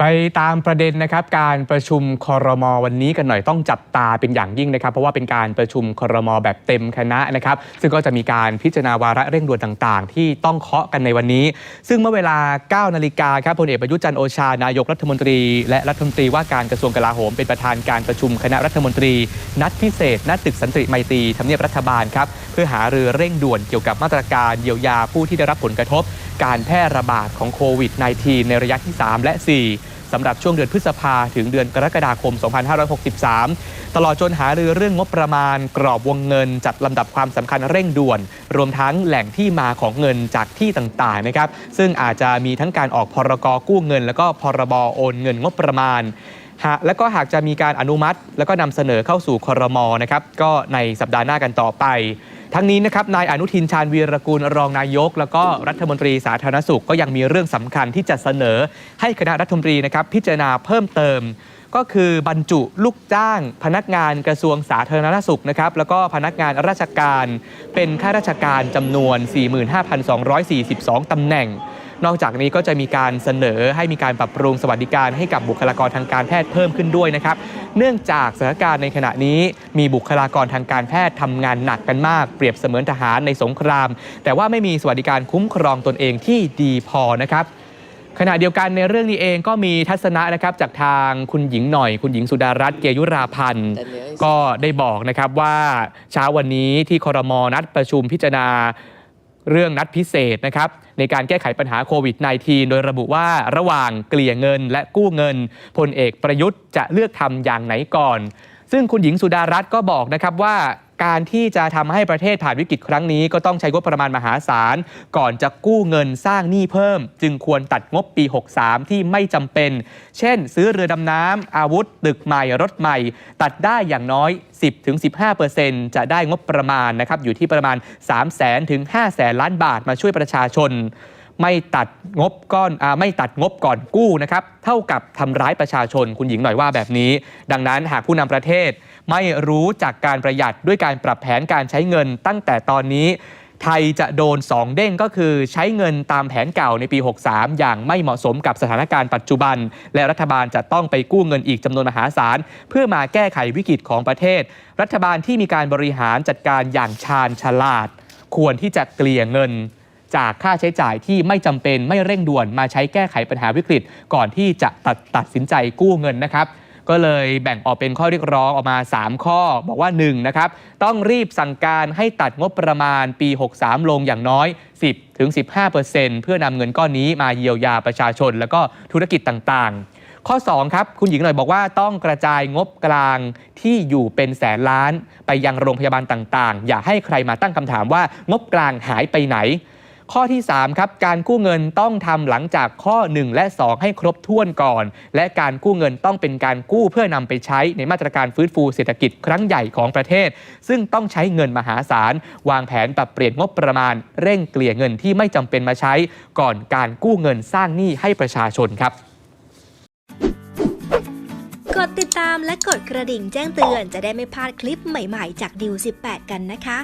ไปตามประเด็นนะครับการประชุมคอรมอวันนี้กันหน่อยต้องจับตาเป็นอย่างยิ่งนะครับ เพราะว่าเป็นการประชุมคอรมอแบบเต็มคณะนะครับ ซึ่งก็จะมีการพิจารณาวาระเร่งด่วนต่าง ๆ ที่ต้องเคาะกันในวันนี้ ซึ่งเมื่อเวลา 9 นาฬิกาครับพลเอกประยุจันโอชานายกรัฐมนตรี และรัฐมนตรีว่าการกระทรวงกลาโหมเป็นประธานการประชุมคณะรัฐมนตรี นัดพิเศษณตึกสันติไมตรีทำเนียบรัฐบาลครับ พื่อหารือเร่งด่วนเกี่ยวกับมาตรการเยียวยาผู้ที่ได้รับผลกระทบ การแพร่ระบาดของโควิด -19 ในระยะที่ 3 และ 4 สำหรับช่วงเดือนพฤษภาถึงเดือนกรกฎาคม 2563 ตลอดจนหารือเรื่องงบประมาณ กรอบวงเงิน จัดลำดับความสำคัญเร่งด่วน รวมทั้งแหล่งที่มาของเงินจากที่ต่างๆนะครับ ซึ่งอาจจะมีทั้งการออกพรกกู้เงิน แล้วก็พรบโอนเงินงบประมาณหากและก็หากจะมีการอนุมัติ แล้วก็นำเสนอเข้าสู่ครมนะครับก็ในสัปดาห์หน้ากันต่อไป ทั้งนี้นะครับนายอนุทินชาญวีรกูลรองนายก แล้วก็รัฐมนตรีสาธารณสุขก็ยังมีเรื่องสำคัญที่จะเสนอให้คณะรัฐมนตรีนะครับพิจารณาเพิ่มเติม ก็คือบรรจุลูกจ้าง พนักงานกระทรวงสาธารณสุขนะครับแล้วก็พนักงานราชการ เป็นข้าราชการจำนวน 45,242ตำแหน่ง นอกจากนี้ก็จะมีการเสนอให้มีการปรับปรุงสวัสดิการให้กับบุคลากรทางการแพทย์เพิ่มขึ้นด้วยนะครับ เนื่องจากสถานการณ์ในขณะนี้มีบุคลากรทางการแพทย์ทำงานหนักกันมาก เปรียบเสมือนทหารในสงคราม แต่ว่าไม่มีสวัสดิการคุ้มครองตนเองที่ดีพอนะครับขณะเดียวกันในเรื่องนี้เองก็มีทัศนะนะครับจากทางคุณหญิงหน่อย คุณหญิงสุดารัตน์เกยุราพันธ์ ก็ได้บอกนะครับว่าเช้าวันนี้ที่คอรมอนัดประชุมพิจารณา เรื่องนัดพิเศษนะครับในการแก้ไขปัญหาโควิด -19 โดยระบุว่าระหว่างเกลี่ยเงินและกู้เงินพลเอกประยุทธ์จะเลือกทำอย่างไหนก่อน ซึ่งคุณหญิงสุดารัตน์ก็บอกนะครับว่า การที่จะทำให้ประเทศผ่านวิกฤตครั้งนี้ ก็ต้องใช้งบประมาณมหาศาล ก่อนจะกู้เงินสร้างหนี้เพิ่ม จึงควรตัดงบปี 63 ที่ไม่จำเป็น เช่น ซื้อเรือดำน้ำอาวุธ ตึกใหม่ รถใหม่ ตัดได้อย่างน้อย 10-15%จะได้งบประมาณนะครับอยู่ที่ประมาณ 3 0 0 0 0 0 ถึง 5 0 0 0 0 ล้านบาทมาช่วยประชาชน ไม่ตัดงบก้อนอไม่ตัดงบก่อนกู้นะครับเท่ากับทำร้ายประชาชนคุณหญิงหน่อยว่าแบบนี้ ดังนั้นหากผู้นำประเทศไม่รู้จากการประหยัดด้วยการปรับแผนการใช้เงินตั้งแต่ตอนนี้ไทยจะโดน 2 เด้งก็คือใช้เงินตามแผนเก่าในปี 63 อย่างไม่เหมาะสมกับสถานการณ์ปัจจุบัน และรัฐบาลจะต้องไปกู้เงินอีกจำนวนมหาศาล เพื่อมาแก้ไขวิกฤตของประเทศ รัฐบาลที่มีการบริหารจัดการอย่างชาญฉลาด ควรที่จะเกลี่ยเงิน จากค่าใช้จ่ายที่ไม่จำเป็นไม่เร่งด่วนมาใช้แก้ไขปัญหาวิกฤต ก่อนที่จะตัดตัดสินใจกู้เงินนะครับก็เลยแบ่งออกเป็นข้อเรียกร้องออกมา 3 ข้อ บอกว่า 1. นะครับต้องรีบสั่งการให้ตัดงบประมาณปี 63 ลงอย่างน้อย 10ถึง15%เพื่อนำเงินก้อนนี้มาเยียวยาประชาชน แล้วก็ธุรกิจต่างๆ ข้อ 2 ครับ คุณหญิงหน่อยบอกว่าต้องกระจายงบกลางที่อยู่เป็นแสนล้าน ไปยังโรงพยาบาลต่างๆ อย่าให้ใครมาตั้งคำถามว่างบกลางหายไปไหน ข้อที่3ครับการกู้เงินต้องทำหลังจากข้อ 1 และ 2 ให้ครบถ้วนก่อน และการกู้เงินต้องเป็นการกู้เพื่อนำไปใช้ในมาตรการฟื้นฟูเศรษฐกิจครั้งใหญ่ของประเทศ ซึ่งต้องใช้เงินมหาศาล วางแผนปรับเปลี่ยนงบประมาณ เร่งเกลี่ยเงินที่ไม่จำเป็นมาใช้ ก่อนการกู้เงินสร้างหนี้ให้ประชาชนครับกดติดตามและกดกระดิ่งแจ้งเตือนจะได้ไม่พลาดคลิปใหม่ๆ จากดิว18 กันนะคะ